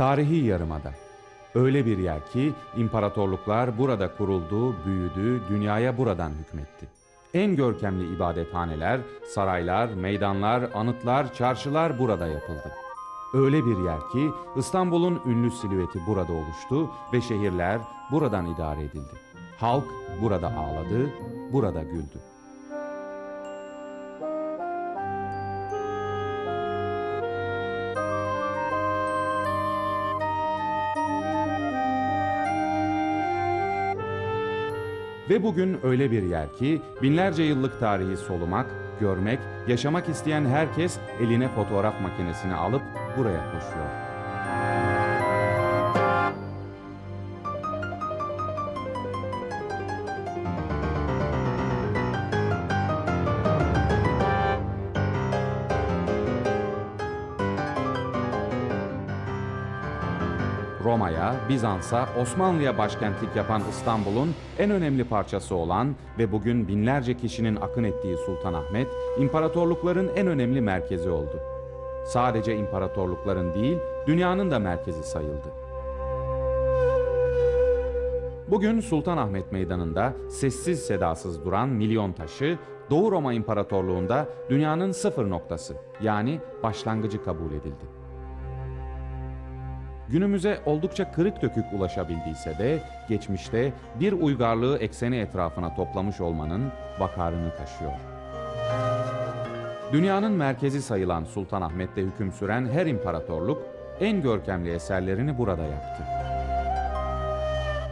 Tarihi Yarımada. Öyle bir yer ki imparatorluklar burada kuruldu, büyüdü, dünyaya buradan hükmetti. En görkemli ibadethaneler, saraylar, meydanlar, anıtlar, çarşılar burada yapıldı. Öyle bir yer ki İstanbul'un ünlü silüeti burada oluştu ve şehirler buradan idare edildi. Halk burada ağladı, burada güldü. Ve bugün öyle bir yer ki binlerce yıllık tarihi solumak, görmek, yaşamak isteyen herkes eline fotoğraf makinesini alıp buraya koşuyor. Bizans'a, Osmanlı'ya başkentlik yapan İstanbul'un en önemli parçası olan ve bugün binlerce kişinin akın ettiği Sultanahmet, imparatorlukların en önemli merkezi oldu. Sadece imparatorlukların değil, dünyanın da merkezi sayıldı. Bugün Sultanahmet Meydanı'nda sessiz sedasız duran milyon taşı, Doğu Roma İmparatorluğu'nda dünyanın sıfır noktası yani başlangıcı kabul edildi. Günümüze oldukça kırık dökük ulaşabildiyse de geçmişte bir uygarlığı ekseni etrafına toplamış olmanın vakarını taşıyor. Dünyanın merkezi sayılan Sultanahmet'te hüküm süren her imparatorluk en görkemli eserlerini burada yaptı.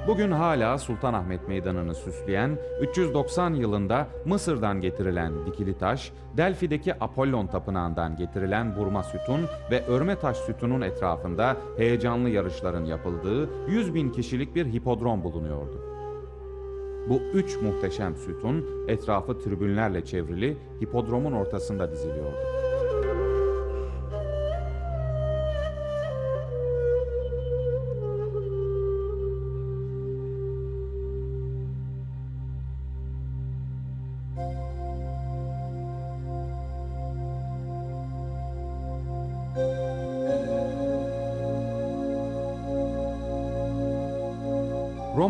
Bugün hala Sultanahmet Meydanı'nı süsleyen 390 yılında Mısır'dan getirilen dikili taş, Delfi'deki Apollon Tapınağı'ndan getirilen burma sütun ve örme taş sütunun etrafında heyecanlı yarışların yapıldığı 100 bin kişilik bir hipodrom bulunuyordu. Bu üç muhteşem sütun etrafı tribünlerle çevrili hipodromun ortasında diziliyordu.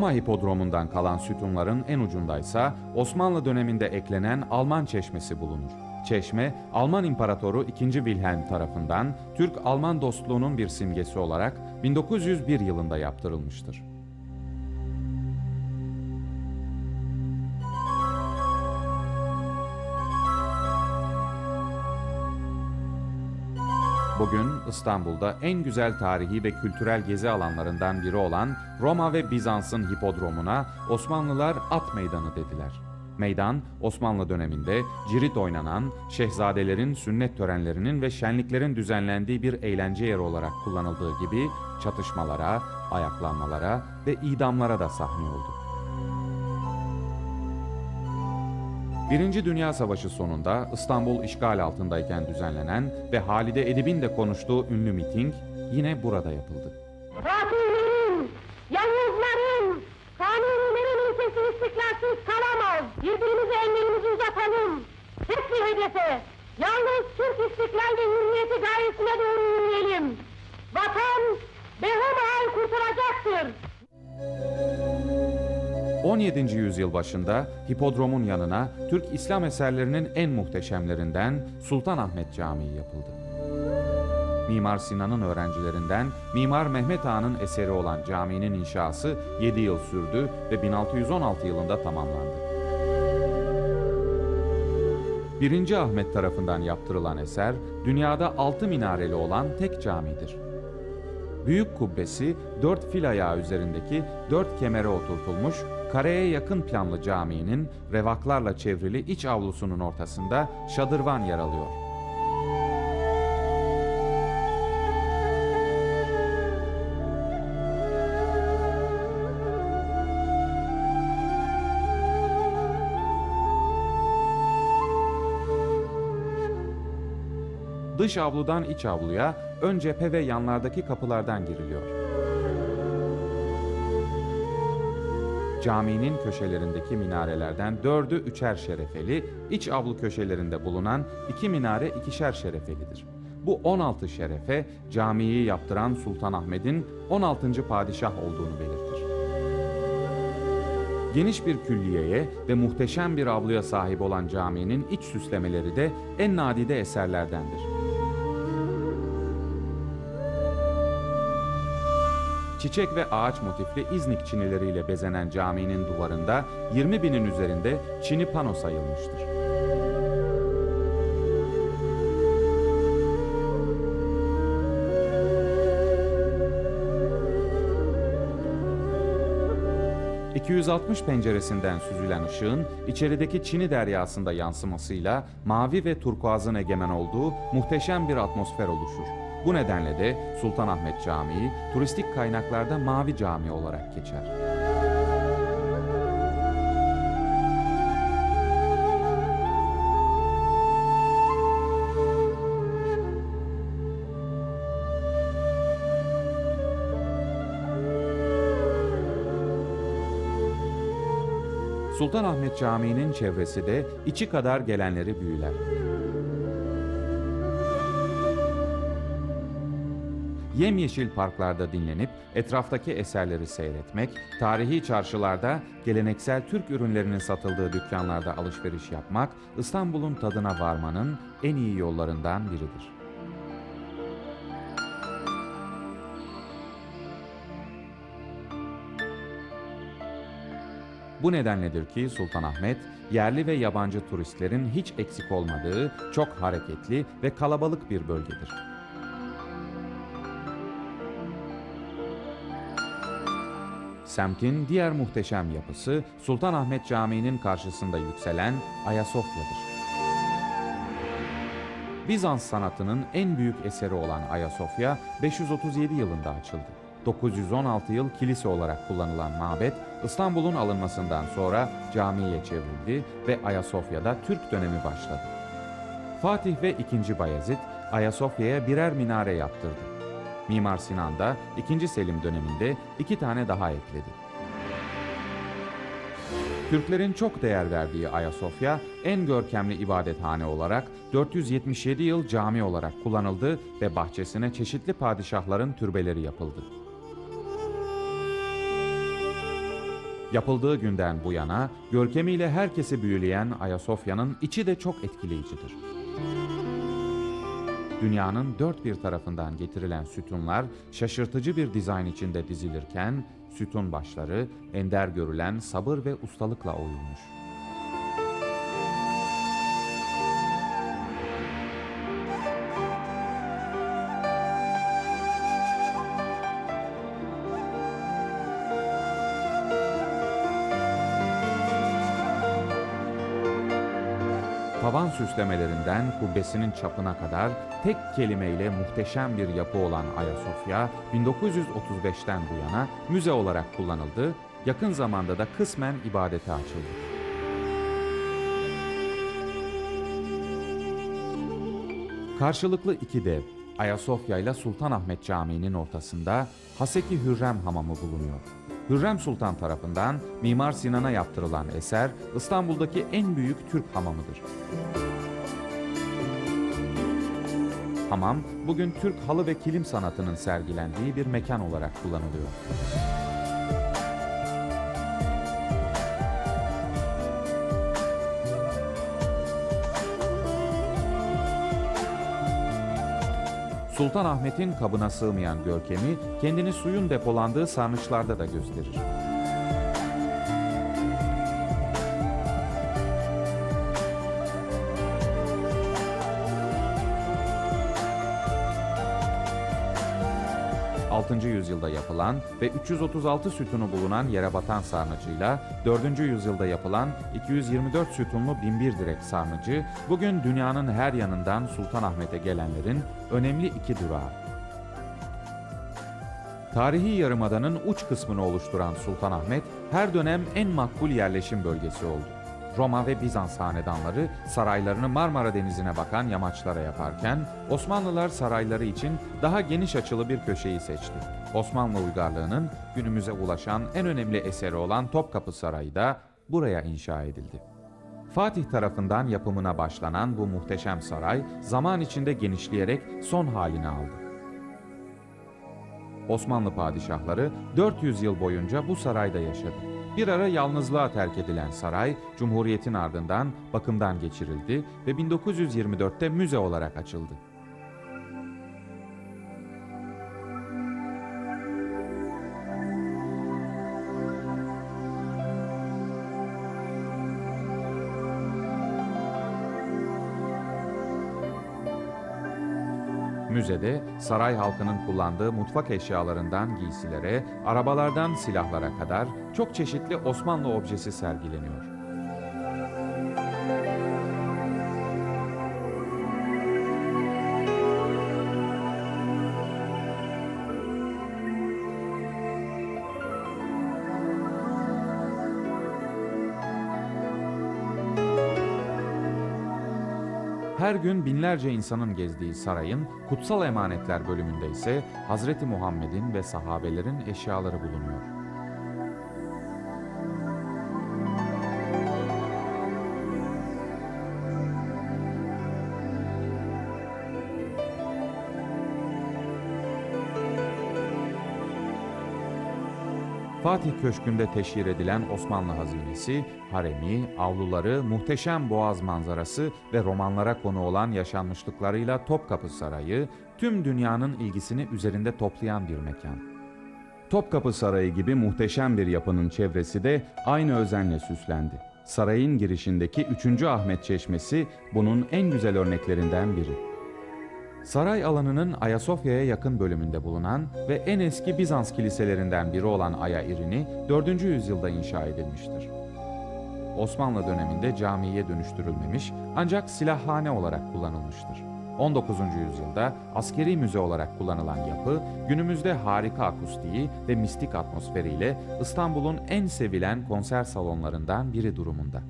Roma hipodromundan kalan sütunların en ucundaysa Osmanlı döneminde eklenen Alman çeşmesi bulunur. Çeşme, Alman İmparatoru II. Wilhelm tarafından Türk-Alman dostluğunun bir simgesi olarak 1901 yılında yaptırılmıştır. İstanbul'da en güzel tarihi ve kültürel gezi alanlarından biri olan Roma ve Bizans'ın hipodromuna Osmanlılar at meydanı dediler. Meydan, Osmanlı döneminde cirit oynanan, şehzadelerin sünnet törenlerinin ve şenliklerin düzenlendiği bir eğlence yeri olarak kullanıldığı gibi çatışmalara, ayaklanmalara ve idamlara da sahne oldu. Birinci Dünya Savaşı sonunda İstanbul işgal altındayken düzenlenen ve Halide Edip'in de konuştuğu ünlü miting yine burada yapıldı. Fatihlerin, yalnızların, kanunilerin ülkesi istiklarsız kalamaz. Birbirimize ellerimizi uzatalım. Tek bir hedefe, yalnız Türk istiklal ve hürriyeti gayesine doğru yürüyelim. Vatan, behemahal kurtulacaktır. 17. yüzyıl başında hipodromun yanına Türk İslam eserlerinin en muhteşemlerinden Sultanahmet Camii yapıldı. Mimar Sinan'ın öğrencilerinden Mimar Mehmet Ağa'nın eseri olan caminin inşası 7 yıl sürdü ve 1616 yılında tamamlandı. 1. Ahmet tarafından yaptırılan eser, dünyada 6 minareli olan tek camidir. Büyük kubbesi dört fil ayağı üzerindeki dört kemere oturtulmuş, kareye yakın planlı caminin revaklarla çevrili iç avlusunun ortasında şadırvan yer alıyor. Dış avludan iç avluya ön cephe ve yanlardaki kapılardan giriliyor. Caminin köşelerindeki minarelerden dördü üçer şerefeli, iç avlu köşelerinde bulunan iki minare ikişer şerefelidir. Bu 16 şerefe camiyi yaptıran Sultanahmet'in 16. padişah olduğunu belirtir. Geniş bir külliyeye ve muhteşem bir avluya sahip olan caminin iç süslemeleri de en nadide eserlerdendir. Çiçek ve ağaç motifli İznik çinileriyle bezenen caminin duvarında 20 binin üzerinde çini pano sayılmıştır. ...260 penceresinden süzülen ışığın içerideki Çini deryasında yansımasıyla mavi ve turkuazın egemen olduğu muhteşem bir atmosfer oluşur. Bu nedenle de Sultanahmet Camii turistik kaynaklarda Mavi Cami olarak geçer. Sultanahmet Camii'nin çevresi de içi kadar gelenleri büyüler. Yemyeşil parklarda dinlenip etraftaki eserleri seyretmek, tarihi çarşılarda geleneksel Türk ürünlerinin satıldığı dükkanlarda alışveriş yapmak İstanbul'un tadına varmanın en iyi yollarından biridir. Bu nedenledir ki Sultanahmet, yerli ve yabancı turistlerin hiç eksik olmadığı çok hareketli ve kalabalık bir bölgedir. Semtin diğer muhteşem yapısı Sultanahmet Camii'nin karşısında yükselen Ayasofya'dır. Bizans sanatının en büyük eseri olan Ayasofya 537 yılında açıldı. 916 yıl kilise olarak kullanılan mabet İstanbul'un alınmasından sonra camiye çevrildi ve Ayasofya'da Türk dönemi başladı. Fatih ve 2. Bayezid Ayasofya'ya birer minare yaptırdı. Mimar Sinan da 2. Selim döneminde iki tane daha ekledi. Türklerin çok değer verdiği Ayasofya, en görkemli ibadethane olarak 477 yıl cami olarak kullanıldı ve bahçesine çeşitli padişahların türbeleri yapıldı. Yapıldığı günden bu yana görkemiyle herkesi büyüleyen Ayasofya'nın içi de çok etkileyicidir. Dünyanın dört bir tarafından getirilen sütunlar şaşırtıcı bir dizayn içinde dizilirken sütun başları ender görülen sabır ve ustalıkla oyulmuş. Süslemelerinden kubbesinin çapına kadar tek kelimeyle muhteşem bir yapı olan Ayasofya 1935'ten bu yana müze olarak kullanıldı, yakın zamanda da kısmen ibadete açıldı. Karşılıklı iki dev, Ayasofya ile Sultanahmet Camii'nin ortasında Haseki Hürrem Hamamı bulunuyor. Hürrem Sultan tarafından Mimar Sinan'a yaptırılan eser İstanbul'daki en büyük Türk hamamıdır. Hamam bugün Türk halı ve kilim sanatının sergilendiği bir mekan olarak kullanılıyor. Sultanahmet'in kabına sığmayan görkemi kendini suyun depolandığı sarnıçlarda da gösterir. Yüzyılda yapılan ve 336 sütunu bulunan yere batan sarnıcıyla 4. yüzyılda yapılan 224 sütunlu binbir direk sarnıcı... ...bugün dünyanın her yanından Sultanahmet'e gelenlerin önemli iki durağı. Tarihi yarımadanın uç kısmını oluşturan Sultanahmet, her dönem en makbul yerleşim bölgesi oldu. Roma ve Bizans hanedanları saraylarını Marmara Denizi'ne bakan yamaçlara yaparken, Osmanlılar sarayları için daha geniş açılı bir köşeyi seçti. Osmanlı uygarlığının günümüze ulaşan en önemli eseri olan Topkapı Sarayı da buraya inşa edildi. Fatih tarafından yapımına başlanan bu muhteşem saray zaman içinde genişleyerek son halini aldı. Osmanlı padişahları 400 yıl boyunca bu sarayda yaşadı. Bir ara yalnızlığa terk edilen saray, Cumhuriyet'in ardından bakımdan geçirildi ve 1924'te müze olarak açıldı. Müzede saray halkının kullandığı mutfak eşyalarından giysilere, arabalardan silahlara kadar çok çeşitli Osmanlı objesi sergileniyor. Her gün binlerce insanın gezdiği sarayın kutsal emanetler bölümünde ise Hazreti Muhammed'in ve sahabelerin eşyaları bulunuyor. Fatih Köşkü'nde teşhir edilen Osmanlı hazinesi, haremi, avluları, muhteşem boğaz manzarası ve romanlara konu olan yaşanmışlıklarıyla Topkapı Sarayı, tüm dünyanın ilgisini üzerinde toplayan bir mekan. Topkapı Sarayı gibi muhteşem bir yapının çevresi de aynı özenle süslendi. Sarayın girişindeki 3. Ahmet Çeşmesi bunun en güzel örneklerinden biri. Saray alanının Ayasofya'ya yakın bölümünde bulunan ve en eski Bizans kiliselerinden biri olan Aya İrini 4. yüzyılda inşa edilmiştir. Osmanlı döneminde camiye dönüştürülmemiş ancak silahhane olarak kullanılmıştır. 19. yüzyılda askeri müze olarak kullanılan yapı günümüzde harika akustiği ve mistik atmosferiyle İstanbul'un en sevilen konser salonlarından biri durumunda.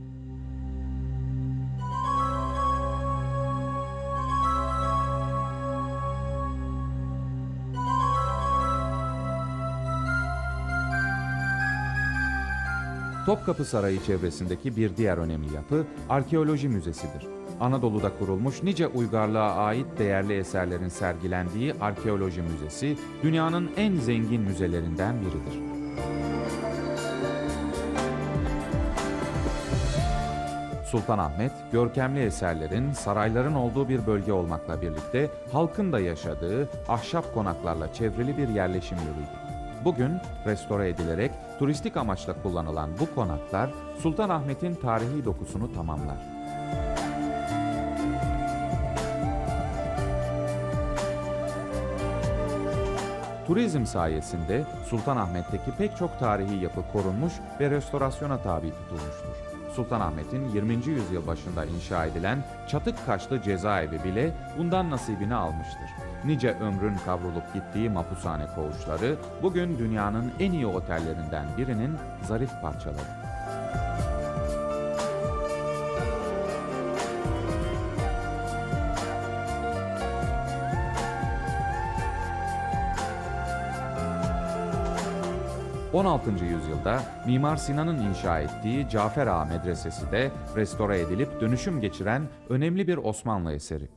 Topkapı Sarayı çevresindeki bir diğer önemli yapı Arkeoloji Müzesi'dir. Anadolu'da kurulmuş nice uygarlığa ait değerli eserlerin sergilendiği Arkeoloji Müzesi, dünyanın en zengin müzelerinden biridir. Sultanahmet, görkemli eserlerin, sarayların olduğu bir bölge olmakla birlikte halkın da yaşadığı ahşap konaklarla çevrili bir yerleşim yeriydi. Bugün restore edilerek turistik amaçla kullanılan bu konaklar Sultanahmet'in tarihi dokusunu tamamlar. Turizm sayesinde Sultanahmet'teki pek çok tarihi yapı korunmuş ve restorasyona tabi tutulmuştur. Sultanahmet'in 20. yüzyıl başında inşa edilen çatık kaşlı cezaevi bile bundan nasibini almıştır. Nice ömrün kavrulup gittiği mapushane koğuşları bugün dünyanın en iyi otellerinden birinin zarif parçaları. ...16. yüzyılda Mimar Sinan'ın inşa ettiği Cafer Ağa Medresesi de restore edilip dönüşüm geçiren önemli bir Osmanlı eseri.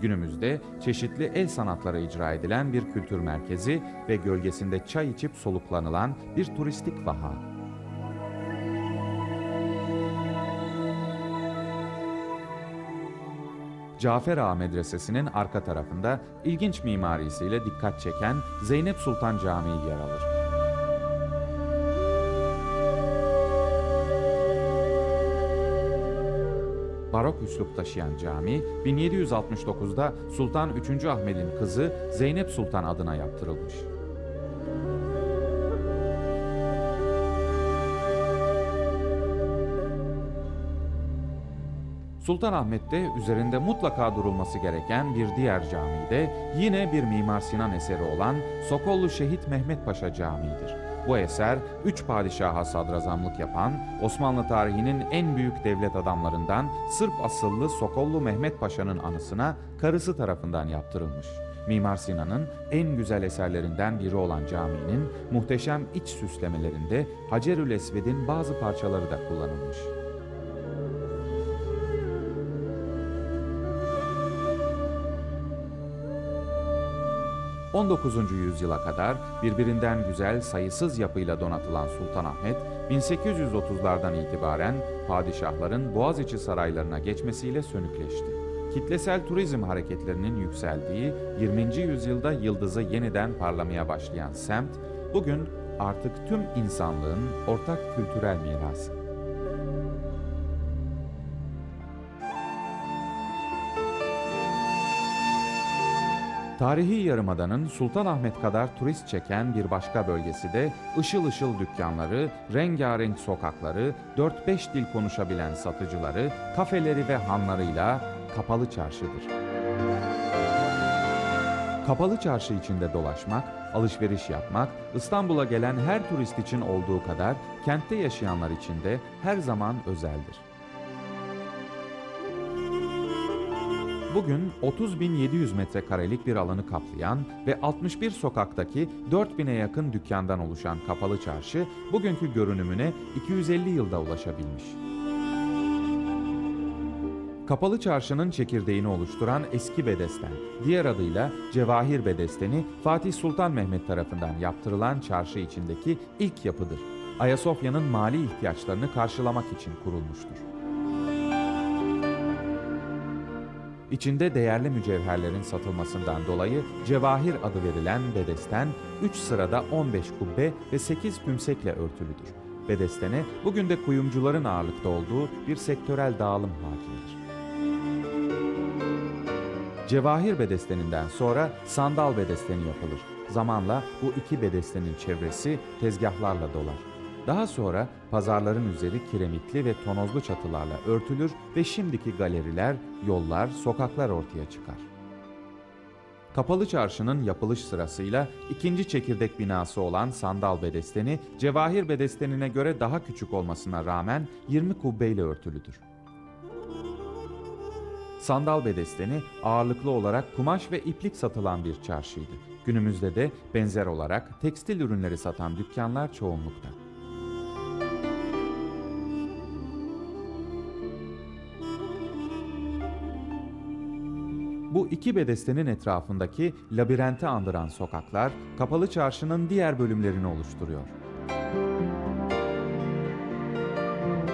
Günümüzde çeşitli el sanatları icra edilen bir kültür merkezi ve gölgesinde çay içip soluklanılan bir turistik vaha. Cafer Ağa Medresesi'nin arka tarafında ilginç mimarisiyle dikkat çeken Zeynep Sultan Camii yer alır. barok üslup taşıyan cami 1769'da Sultan 3. Ahmet'in kızı Zeynep Sultan adına yaptırılmış. Sultanahmet'te üzerinde mutlaka durulması gereken bir diğer cami de yine bir Mimar Sinan eseri olan Sokollu Şehit Mehmet Paşa Camii'dir. Bu eser üç padişaha sadrazamlık yapan Osmanlı tarihinin en büyük devlet adamlarından Sırp asıllı Sokollu Mehmet Paşa'nın anısına karısı tarafından yaptırılmış. Mimar Sinan'ın en güzel eserlerinden biri olan caminin muhteşem iç süslemelerinde Hacerül Esved'in bazı parçaları da kullanılmış. 19. yüzyıla kadar birbirinden güzel sayısız yapıyla donatılan Sultanahmet, 1830'lardan itibaren padişahların Boğaziçi saraylarına geçmesiyle sönükleşti. Kitlesel turizm hareketlerinin yükseldiği 20. yüzyılda yıldızı yeniden parlamaya başlayan semt, bugün artık tüm insanlığın ortak kültürel mirası. Tarihi Yarımada'nın Sultanahmet kadar turist çeken bir başka bölgesi de ışıl ışıl dükkanları, rengarenk sokakları, 4-5 dil konuşabilen satıcıları, kafeleri ve hanlarıyla Kapalı Çarşı'dır. Kapalı Çarşı içinde dolaşmak, alışveriş yapmak, İstanbul'a gelen her turist için olduğu kadar kentte yaşayanlar için de her zaman özeldir. Bugün 30.700 metrekarelik bir alanı kaplayan ve 61 sokaktaki 4000'e yakın dükkandan oluşan Kapalı Çarşı, bugünkü görünümüne 250 yılda ulaşabilmiş. Kapalı Çarşı'nın çekirdeğini oluşturan eski bedesten, diğer adıyla Cevahir Bedesteni, Fatih Sultan Mehmet tarafından yaptırılan çarşı içindeki ilk yapıdır. Ayasofya'nın mali ihtiyaçlarını karşılamak için kurulmuştur. İçinde değerli mücevherlerin satılmasından dolayı Cevahir adı verilen bedesten 3 sırada 15 kubbe ve 8 tümsekle örtülüdür. Bedestene bugün de kuyumcuların ağırlıkta olduğu bir sektörel dağılım hakimdir. Cevahir bedesteninden sonra sandal bedesteni yapılır. Zamanla bu iki bedestenin çevresi tezgahlarla dolar. Daha sonra pazarların üzeri kiremitli ve tonozlu çatılarla örtülür ve şimdiki galeriler, yollar, sokaklar ortaya çıkar. Kapalı Çarşı'nın yapılış sırasıyla ikinci çekirdek binası olan Sandal Bedesteni, Cevahir Bedesteni'ne göre daha küçük olmasına rağmen 20 kubbeyle örtülüdür. Sandal bedesteni ağırlıklı olarak kumaş ve iplik satılan bir çarşıydı. Günümüzde de benzer olarak tekstil ürünleri satan dükkanlar çoğunlukta. İki bedestenin etrafındaki labirenti andıran sokaklar, Kapalı Çarşı'nın diğer bölümlerini oluşturuyor.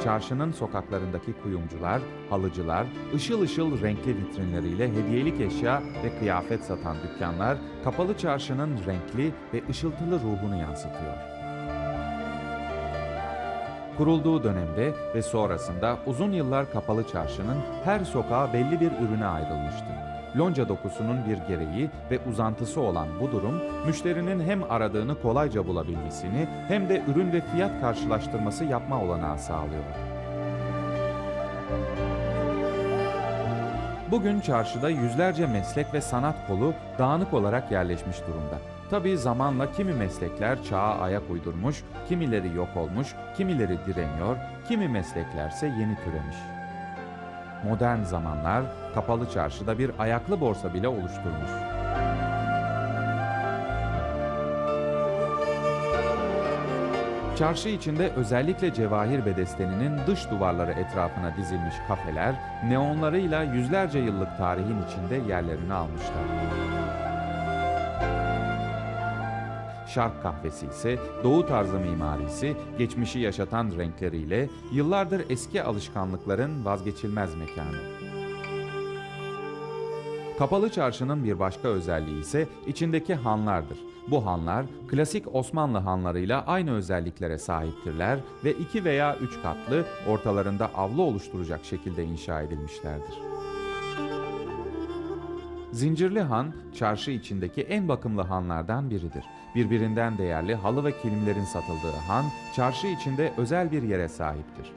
Çarşının sokaklarındaki kuyumcular, halıcılar, ışıl ışıl renkli vitrinleriyle hediyelik eşya ve kıyafet satan dükkanlar, Kapalı Çarşı'nın renkli ve ışıltılı ruhunu yansıtıyor. Kurulduğu dönemde ve sonrasında uzun yıllar Kapalı Çarşı'nın her sokağa belli bir ürüne ayrılmıştı. Lonca dokusunun bir gereği ve uzantısı olan bu durum, müşterinin hem aradığını kolayca bulabilmesini hem de ürün ve fiyat karşılaştırması yapma olanağı sağlıyor. Bugün çarşıda yüzlerce meslek ve sanat kolu dağınık olarak yerleşmiş durumda. Tabii zamanla kimi meslekler çağa ayak uydurmuş, kimileri yok olmuş, kimileri direniyor, kimi mesleklerse yeni türemiş. Modern zamanlar kapalı çarşıda bir ayaklı borsa bile oluşturmuş. Çarşı içinde özellikle Cevahir Bedesteni'nin dış duvarları etrafına dizilmiş kafeler, neonlarıyla yüzlerce yıllık tarihin içinde yerlerini almışlar. Şark kahvesi ise doğu tarzı mimarisi, geçmişi yaşatan renkleriyle yıllardır eski alışkanlıkların vazgeçilmez mekanı. Kapalı Çarşı'nın bir başka özelliği ise içindeki hanlardır. Bu hanlar klasik Osmanlı hanlarıyla aynı özelliklere sahiptirler ve iki veya üç katlı ortalarında avlu oluşturacak şekilde inşa edilmişlerdir. Zincirli Han, çarşı içindeki en bakımlı hanlardan biridir. Birbirinden değerli halı ve kilimlerin satıldığı han, çarşı içinde özel bir yere sahiptir.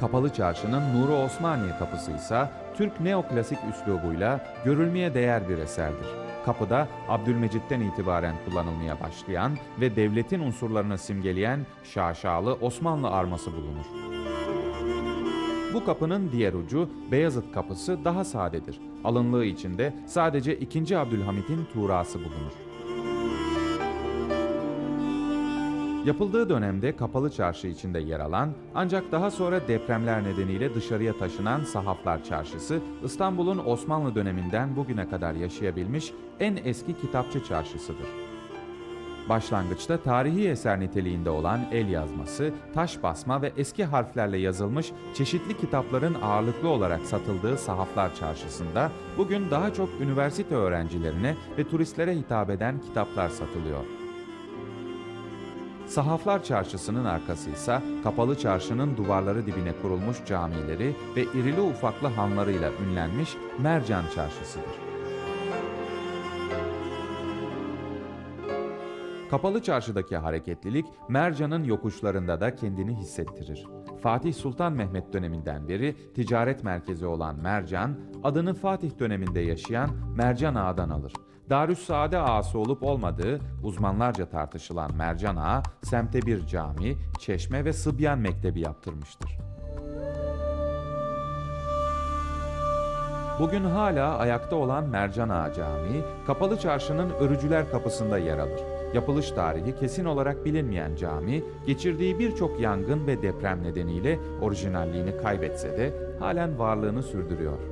Kapalı Çarşı'nın Nuru Osmaniye kapısı ise Türk neoklasik üslubuyla görülmeye değer bir eserdir. Kapıda Abdülmecit'ten itibaren kullanılmaya başlayan ve devletin unsurlarını simgeleyen şaşalı Osmanlı arması bulunur. Bu kapının diğer ucu Beyazıt Kapısı daha sadedir. Alınlığı içinde sadece 2. Abdülhamit'in tuğrası bulunur. Yapıldığı dönemde kapalı çarşı içinde yer alan ancak daha sonra depremler nedeniyle dışarıya taşınan Sahaflar Çarşısı İstanbul'un Osmanlı döneminden bugüne kadar yaşayabilmiş en eski kitapçı çarşısıdır. Başlangıçta tarihi eser niteliğinde olan el yazması, taş basma ve eski harflerle yazılmış çeşitli kitapların ağırlıklı olarak satıldığı Sahaflar Çarşısı'nda bugün daha çok üniversite öğrencilerine ve turistlere hitap eden kitaplar satılıyor. Sahaflar Çarşısı'nın arkası ise kapalı çarşının duvarları dibine kurulmuş camileri ve irili ufaklı hanlarıyla ünlenmiş Mercan Çarşısı'dır. Kapalı çarşıdaki hareketlilik Mercan'ın yokuşlarında da kendini hissettirir. Fatih Sultan Mehmet döneminden beri ticaret merkezi olan Mercan, adını Fatih döneminde yaşayan Mercan Ağa'dan alır. Darüssaade ağası olup olmadığı uzmanlarca tartışılan Mercan Ağa, semte bir cami, çeşme ve sıbyan mektebi yaptırmıştır. Bugün hala ayakta olan Mercan Ağa Camii, Kapalı Çarşı'nın Örücüler Kapısı'nda yer alır. Yapılış tarihi kesin olarak bilinmeyen cami, geçirdiği birçok yangın ve deprem nedeniyle orijinalliğini kaybetse de halen varlığını sürdürüyor.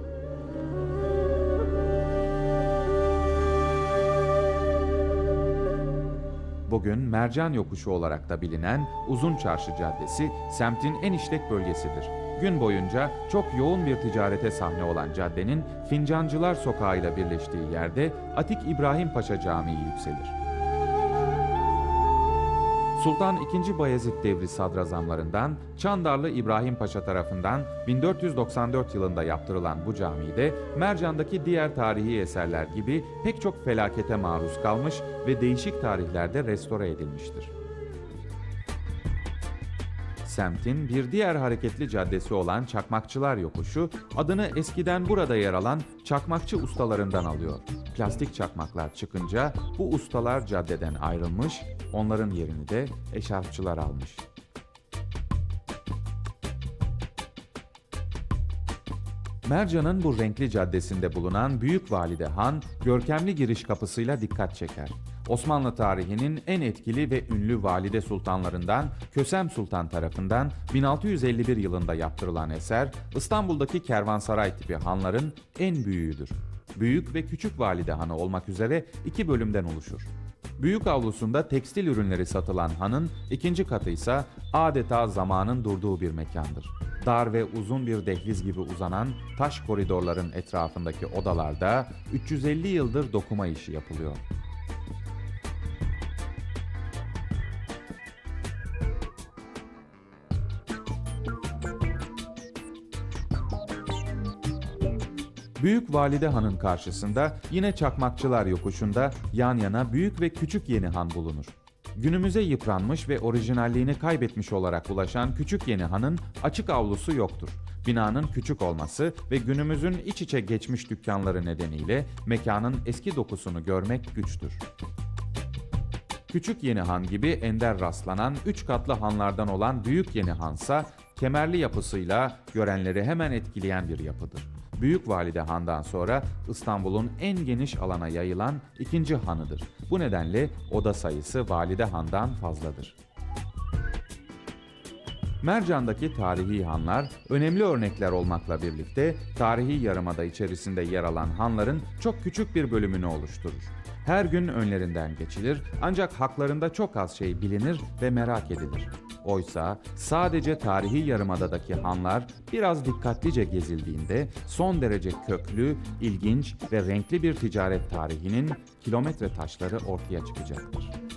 Bugün Mercan Yokuşu olarak da bilinen Uzun Çarşı Caddesi semtin en işlek bölgesidir. Gün boyunca çok yoğun bir ticarete sahne olan caddenin Fincancılar Sokağı ile birleştiği yerde Atik İbrahim Paşa Camii yükselir. Sultan II. Bayezid devri sadrazamlarından Çandarlı İbrahim Paşa tarafından 1494 yılında yaptırılan bu camide Mercan'daki diğer tarihi eserler gibi pek çok felakete maruz kalmış ve değişik tarihlerde restore edilmiştir. Semtin bir diğer hareketli caddesi olan Çakmakçılar Yokuşu adını eskiden burada yer alan çakmakçı ustalarından alıyor. Plastik çakmaklar çıkınca bu ustalar caddeden ayrılmış, onların yerini de eşarpçılar almış. Mercan'ın bu renkli caddesinde bulunan Büyük Valide Han, görkemli giriş kapısıyla dikkat çeker. Osmanlı tarihinin en etkili ve ünlü valide sultanlarından Kösem Sultan tarafından 1651 yılında yaptırılan eser, İstanbul'daki kervansaray tipi hanların en büyüğüdür. Büyük ve Küçük Valide Hanı olmak üzere iki bölümden oluşur. Büyük avlusunda tekstil ürünleri satılan hanın ikinci katı ise adeta zamanın durduğu bir mekandır. Dar ve uzun bir dehliz gibi uzanan taş koridorların etrafındaki odalarda 350 yıldır dokuma işi yapılıyor. Büyük Valide Han'ın karşısında yine Çakmakçılar Yokuşu'nda yan yana Büyük ve Küçük Yeni Han bulunur. Günümüze yıpranmış ve orijinalliğini kaybetmiş olarak ulaşan Küçük Yeni Han'ın açık avlusu yoktur. Binanın küçük olması ve günümüzün iç içe geçmiş dükkanları nedeniyle mekanın eski dokusunu görmek güçtür. Küçük Yeni Han gibi ender rastlanan üç katlı hanlardan olan Büyük Yeni Hansa kemerli yapısıyla görenleri hemen etkileyen bir yapıdır. Büyük Valide Han'dan sonra İstanbul'un en geniş alana yayılan ikinci hanıdır. Bu nedenle oda sayısı Valide Han'dan fazladır. Mercan'daki tarihi hanlar önemli örnekler olmakla birlikte tarihi yarımada içerisinde yer alan hanların çok küçük bir bölümünü oluşturur. Her gün önlerinden geçilir ancak haklarında çok az şey bilinir ve merak edilir. Oysa sadece tarihi yarımadadaki hanlar biraz dikkatlice gezildiğinde son derece köklü, ilginç ve renkli bir ticaret tarihinin kilometre taşları ortaya çıkacaktır.